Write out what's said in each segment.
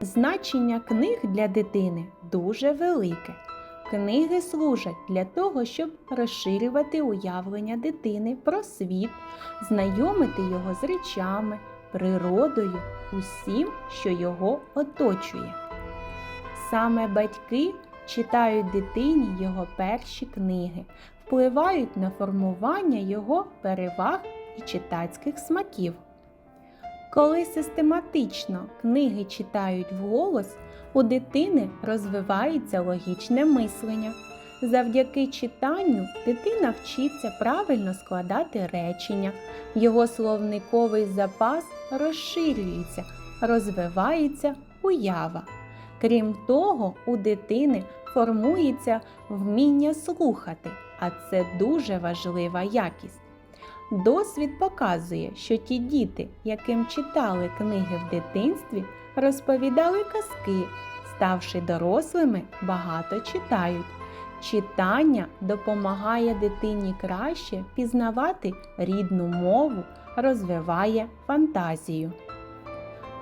Значення книг для дитини дуже велике. Книги служать для того, щоб розширювати уявлення дитини про світ, знайомити його з речами, природою, усім, що його оточує. Саме батьки читають дитині його перші книги, впливають на формування його переваг і читацьких смаків. Коли систематично книги читають вголос, у дитини розвивається логічне мислення. Завдяки читанню дитина вчиться правильно складати речення, його словниковий запас розширюється, розвивається уява. Крім того, у дитини формується вміння слухати, а це дуже важлива якість. Досвід показує, що ті діти, яким читали книги в дитинстві, розповідали казки, ставши дорослими, багато читають. Читання допомагає дитині краще пізнавати рідну мову, розвиває фантазію.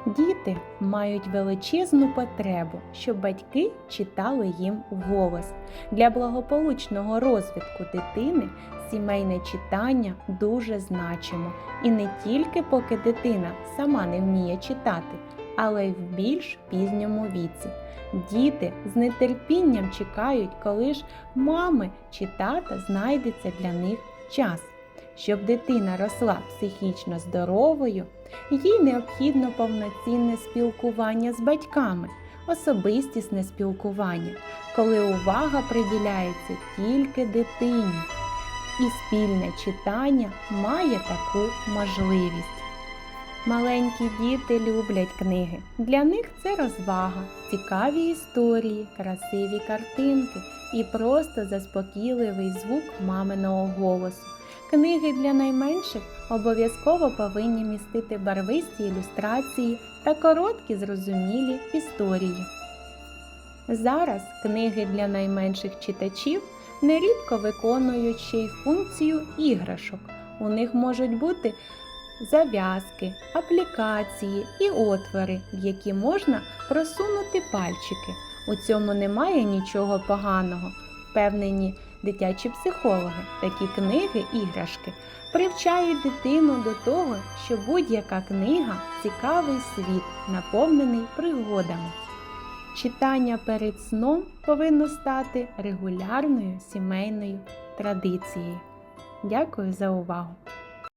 Діти мають величезну потребу, щоб батьки читали їм вголос. Для благополучного розвитку дитини сімейне читання дуже значимо. І не тільки поки дитина сама не вміє читати, але й в більш пізньому віці. Діти з нетерпінням чекають, коли ж мами чи тата знайдеться для них час. Щоб дитина росла психічно здоровою, їй необхідно повноцінне спілкування з батьками, особистісне спілкування, коли увага приділяється тільки дитині. І спільне читання має таку можливість. Маленькі діти люблять книги. Для них це розвага, цікаві історії, красиві картинки і просто заспокійливий звук маминого голосу. Книги для найменших обов'язково повинні містити барвисті ілюстрації та короткі зрозумілі історії. Зараз книги для найменших читачів нерідко виконують ще й функцію іграшок. У них можуть бути зав'язки, аплікації і отвори, в які можна просунути пальчики. У цьому немає нічого поганого. Впевнені дитячі психологи, такі книги, іграшки привчають дитину до того, що будь-яка книга цікавий світ, наповнений пригодами. Читання перед сном повинно стати регулярною сімейною традицією. Дякую за увагу!